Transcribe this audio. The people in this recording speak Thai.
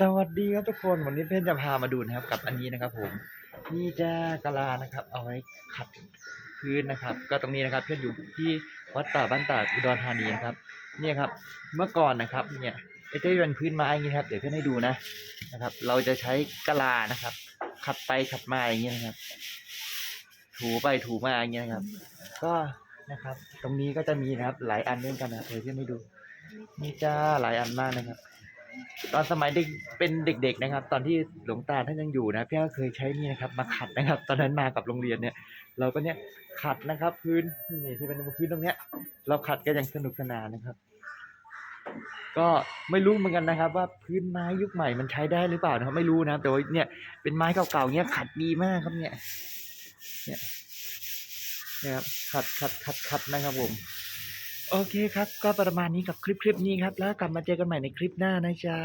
สวัสดีครับทุกคนวันนี้เพื่อนจะพามาดูนะครับกับอันนี้นะครับ ผมนี่จะกะลานะครับ เอาไว้ขัดพื้นนะครับ ก็ตรงนี้นะครับเพื่อนอยู่ที่วัดป่าบ้านตาดอุดรธานีนะครับ เนี่ยครับเมื่อก่อนนะครับเนี่ยไอ้เจ้าเป็นพื้นไม้อย่างนี้ครับ เดี๋ยวเพื่อนให้ดูนะนะครับ เราจะใช้กะลานะครับ ขัดไปขัดมาอย่างเงี้ยนะครับ ถูไปถูมาอย่างเงี้ยนะครับ ก็นะครับ ตรงนี้ก็จะมีนะครับ หลายอันด้วยกันนะเดี๋ยวเพื่อนให้ดูนี่จ้าหลายอันมากนะครับ ตอนสมัยเด็กเป็นเด็ก ๆนะครับ ตอนที่หลวงตาท่านยังอยู่นะพี่ก็เคยใช้นี่นะครับ มาขัดนะครับ ตอนนั้นมากับโรงเรียนเนี่ย เราก็เนี่ยขัดนะครับ พื้นนี่ที่เป็นพื้นตรงเนี้ย เราขัดกันอย่างสนุกสนานนะครับ ก็ไม่รู้เหมือนกันนะครับ ว่าพื้นไม้ยุคใหม่มันใช้ได้หรือเปล่านะครับไม่รู้นะแต่ว่าเนี่ยเป็นไม้เก่าๆเนี่ยขัดดีมากครับเนี่ย เนี่ยเนี่ยครับขัดขัดขัดขัดนะครับผม โอเคครับ ก็ประมาณนี้กับคลิปคลิปนี้ครับ แล้วกลับมาเจอกันใหม่ในคลิปหน้านะจ๊ะ